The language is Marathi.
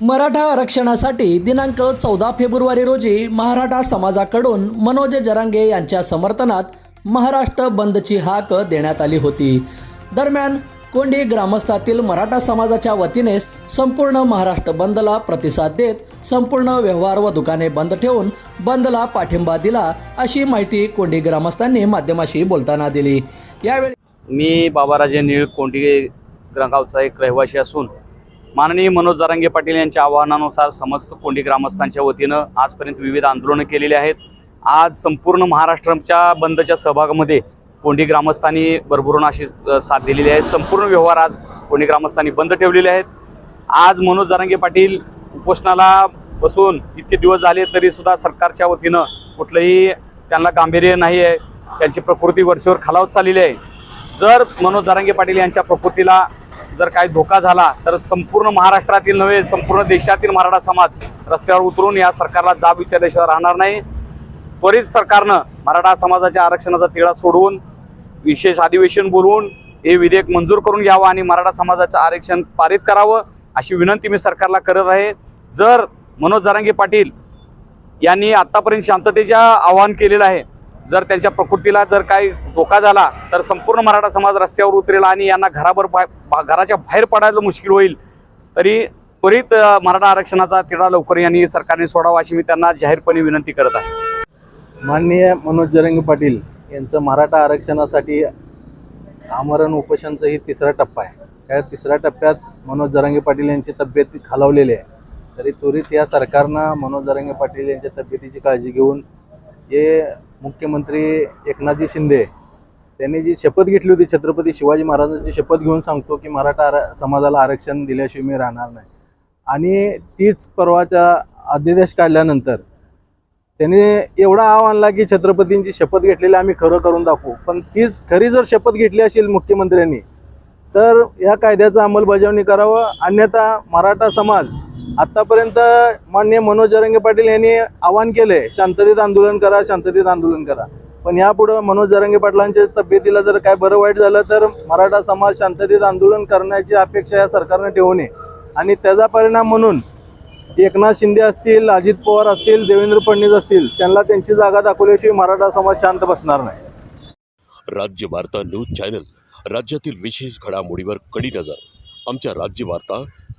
मराठा आरक्षणासाठी दिनांक चौदा फेब्रुवारी रोजी मराठा समाजाकडून मनोज जरांगे यांच्या समर्थनात महाराष्ट्र बंदची हाक देण्यात आली होती. दरम्यान कोंडी ग्रामस्थातील मराठा समाजाच्या वतीने संपूर्ण महाराष्ट्र बंदला प्रतिसाद देत संपूर्ण व्यवहार व दुकाने बंद ठेवून बंदला पाठिंबा दिला अशी माहिती कोंडी ग्रामस्थांनी माध्यमाशी बोलताना दिली. यावेळी मी बाबाराजे निळ कोंडी गावचा एक रहिवासी असून माननीय मनोज जारांगे पाटील यांच्या आवाहनानुसार समस्त कोंडी ग्रामस्थांच्या वतीनं आजपर्यंत विविध आंदोलनं केलेली आहेत. आज संपूर्ण महाराष्ट्राच्या बंदच्या सहभागामध्ये कोंडी ग्रामस्थांनी भरभरून अशी साथ दिलेली आहे. संपूर्ण व्यवहार आज कोंडी ग्रामस्थांनी बंद ठेवलेले आहेत. आज मनोज जरांगे पाटील उपोषणाला बसून इतके दिवस झाले तरी सुद्धा सरकारच्या वतीनं कुठलंही त्यांना गांभीर्य नाही आहे. त्यांची प्रकृती वरचेवर खालावत चाललेली आहे. जर मनोज जारांगे पाटील यांच्या प्रकृतीला जर काही धोका झाला तर संपूर्ण महाराष्ट्रातील नव्हे संपूर्ण देशातील मराठा समाज रस्त्यावर उतरून या सरकारला जाब विचारल्याशिवाय राहणार नाही. त्वरित सरकारनं मराठा समाजाच्या आरक्षणाचा तिढा सोडवून विशेष अधिवेशन बोलवून हे विधेयक मंजूर करून घ्यावं आणि मराठा समाजाचं आरक्षण पारित करावं अशी विनंती मी सरकारला करत आहे. जर मनोज जरांगे पाटील यांनी आतापर्यंत शांततेच्या आवाहन केलेलं आहे जर त्यांच्या प्रकृतीला जर काही धोका झाला तर संपूर्ण मराठा समाज रस्त्यावर उतरेल आणि यांना घराभर बाहेर बा- घराच्या बाहेर पडायला मुश्किल होईल. तरी त्वरित मराठा आरक्षणाचा तिढा लवकर यांनी सरकारने सोडावा अशी मी त्यांना जाहीरपणे विनंती करत आहे. माननीय मनोज जरंग पाटील यांचं मराठा आरक्षणासाठी आमरण उपोषणचं ही तिसरा टप्पा आहे. त्या तिसऱ्या टप्प्यात मनोज जरांगे पाटील यांची तब्येत खालावलेली आहे. तरी त्वरित या सरकारनं मनोज जरांगे पाटील यांच्या तब्येतीची काळजी घेऊन हे मुख्यमंत्री एकनाथजी शिंदे त्यांनी जी शपथ घेतली होती छत्रपती शिवाजी महाराजांची शपथ घेऊन सांगतो की मराठा आर समाजाला आरक्षण दिल्याशिवाय मी राहणार नाही. आणि तीच परवाच्या अध्यादेश काढल्यानंतर त्यांनी एवढा आव आणला की छत्रपतींची शपथ घेतलेली आम्ही खरं करून दाखवू. पण तीच खरी जर शपथ घेतली असेल मुख्यमंत्र्यांनी तर या कायद्याचं अंमलबजावणी करावं. अन्यथा मराठा समाज आत्तापर्यंत मान्य मनोज जरंगे पाटील यांनी आवाहन केले शांततेत आंदोलन करा शांततेत आंदोलन करा. पण यापुढं मनोज जरंगे पाटलांच्या तब्येतीला जर काय बरं वाईट झालं तर मराठा समाज शांततेत आंदोलन करण्याची अपेक्षा या सरकारनं ठेवू नये. आणि त्याचा परिणाम म्हणून एकनाथ शिंदे असतील अजित पवार असतील देवेंद्र फडणवीस असतील त्यांना त्यांची जागा दाखवल्याशिवाय मराठा समाज शांत बसणार नाही. राज्य वार्ता न्यूज चॅनल राज्यातील विशेष घडामोडीवर कडी नजर. आमच्या राज्य वार्ता